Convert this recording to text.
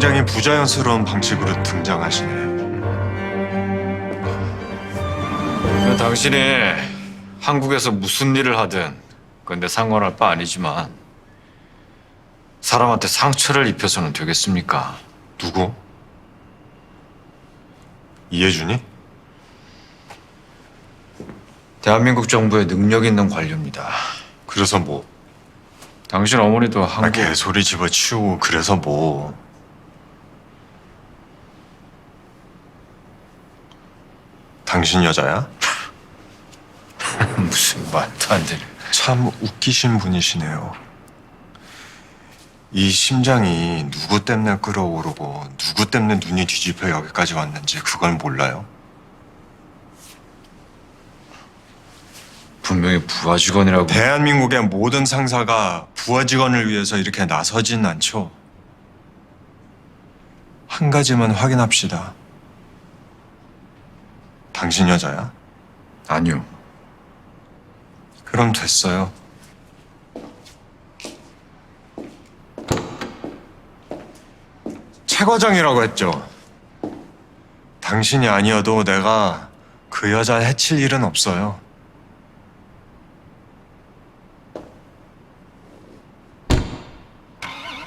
굉장히 부자연스러운 방식으로 등장하시네요. 그 당신이 한국에서 무슨 일을 하든 근데 상관할 바 아니지만 사람한테 상처를 입혀서는 되겠습니까? 누구? 이해준이? 대한민국 정부의 능력 있는 관료입니다. 그래서 뭐? 당신 어머니도 아, 한국 개소리 집어치우고 그래서 뭐? 당신 여자야? 무슨 말도 안 되는. 참 웃기신 분이시네요. 이 심장이 누구 때문에 끓어오르고 누구 때문에 눈이 뒤집혀 여기까지 왔는지 그걸 몰라요? 분명히 부하 직원이라고. 대한민국의 모든 상사가 부하 직원을 위해서 이렇게 나서진 않죠. 한 가지만 확인합시다. 당신 여자야? 아니요. 그럼 됐어요. 최 과장이라고 했죠. 당신이 아니어도 내가 그 여자 해칠 일은 없어요.